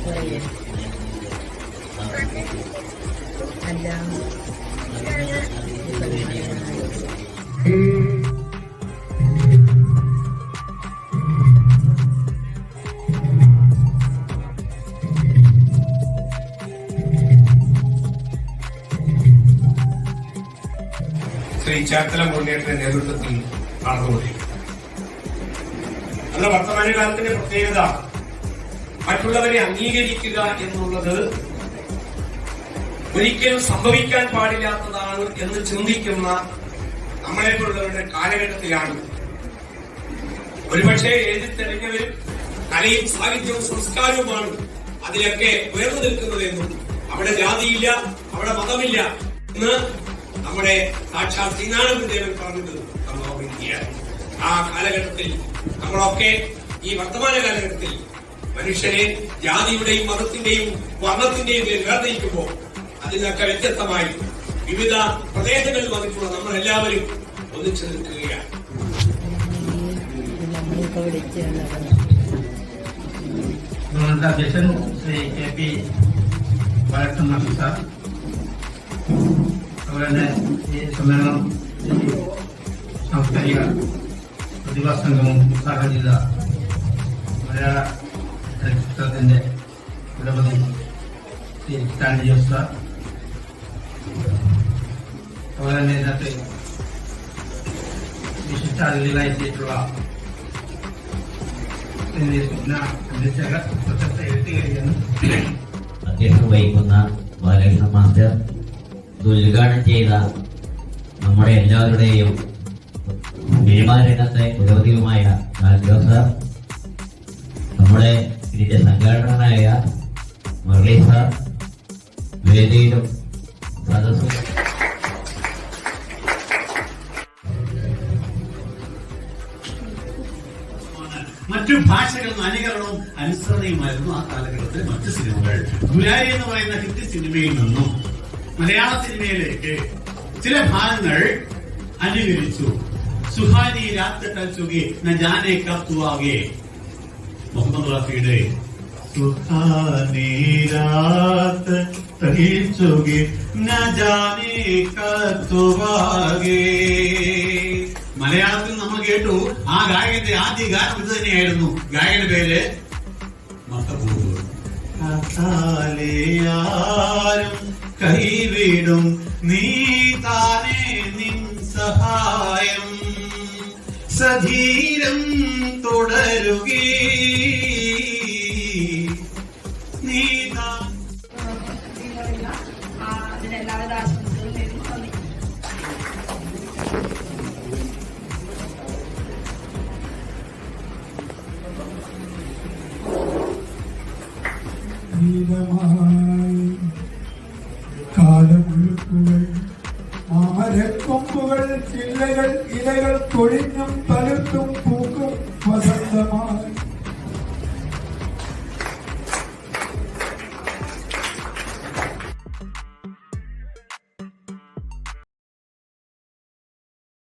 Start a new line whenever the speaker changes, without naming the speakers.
പറയേ അല്ല
ശ്രീ ചേർത്തല മുന്നേറ്റത്തിന്റെ നേതൃത്വത്തിൽ നടന്നുകൊണ്ടിരിക്കുന്നത് നമ്മുടെ വർത്തമാനകാലത്തിന്റെ പ്രത്യേകത മറ്റുള്ളവരെ അംഗീകരിക്കുക എന്നുള്ളത് ഒരിക്കലും സംഭവിക്കാൻ പാടില്ലാത്തതാണ് എന്ന് ചിന്തിക്കുന്ന നമ്മളെപ്പോലുള്ളവരുടെ കാലഘട്ടത്തിലാണ്. ഒരുപക്ഷെ എഴുതി തെളിഞ്ഞവരും കലയും സാഹിത്യവും സംസ്കാരവുമാണ് അതിലൊക്കെ ഉയർന്നു നിൽക്കുന്നത് എന്നും അവിടെ ജാതിയില്ല അവിടെ മതമില്ല എന്ന് നമ്മുടെ സാക്ഷാൽ ശ്രീനാരായണദേവൻ പറഞ്ഞത് നമ്മൾ ഓർമ്മിക്കുകയാണ് ആ കാലഘട്ടത്തിൽ നമ്മളൊക്കെ ഈ വർത്തമാന കാലഘട്ടത്തിൽ മനുഷ്യനെ ജാതിയുടെയും മതത്തിന്റെയും വർണത്തിന്റെയും വേർതിരിക്കുമ്പോൾ അതിനൊക്കെ വ്യത്യസ്തമായി വിവിധ പ്രദേശങ്ങളിൽ വന്നിട്ടുള്ള നമ്മളെല്ലാവരും ഒന്നിച്ചു നിൽക്കുകയാണ്.
ഞങ്ങളുടെ അധ്യക്ഷൻ Shri K P Vazhakkan sir. അതുപോലെ തന്നെ ഈ സമ്മേളനം സാംസ്കാരിക പ്രതിഭാസംഗവും ചെയ്ത മലയാള ചലച്ചിത്രത്തിന്റെ നിരവധി ശ്രീ ജോസ അതുപോലെ തന്നെ ഇതിനകത്ത് വിശിഷ്ടാതിഥികളായിട്ടുള്ള
അധ്യക്ഷം വഹിക്കുന്ന ബാലകൃഷ്ണ മാസ്റ്റർ ഇത് ഉദ്ഘാടനം ചെയ്ത നമ്മുടെ എല്ലാവരുടെയും സിനിമാരംഗത്തെ പുരോഗതിയുമായ നാൽജോ സാർ നമ്മുടെ ഇതിന്റെ സംഘാടകനായ മുരളി സാർ വേദിയിലും സദസ്സും.
മറ്റു ഭാഷകൾ അനുകരണവും അനുസരണയുമായിരുന്നു ആ കാലഘട്ടത്തിലെ മറ്റു സിനിമകൾ. ദുരാരി എന്ന് പറയുന്ന ഹിന്ദി സിനിമയിൽ നിന്നും മലയാള സിനിമയിലേക്ക് ചില ഭാഗങ്ങൾ അനുകരിച്ചു. സുഹാനി രാത്രി ന ജാനെ കത്തുവാകെ മുഹമ്മദ് റാഫിയുടെ മലയാളത്തിൽ നമ്മൾ കേട്ടു ആ ഗായകന്റെ ആദ്യ ഗാനം ഇത് തന്നെയായിരുന്നു. ഗായകന്റെ പേര് കൈവിടും നീ താനേ നിൻ സഹായം. സധീരം അതിന്റെ
എല്ലാവിധ ആശംസകളും നേരുന്നു നന്ദി
ജീവിതമായി കാലമൊഴുക്കുകയും ചില്ലകൾ ഇലകൾ കൊഴിഞ്ഞും തലുത്തും പൂക്കും വസന്തമായി.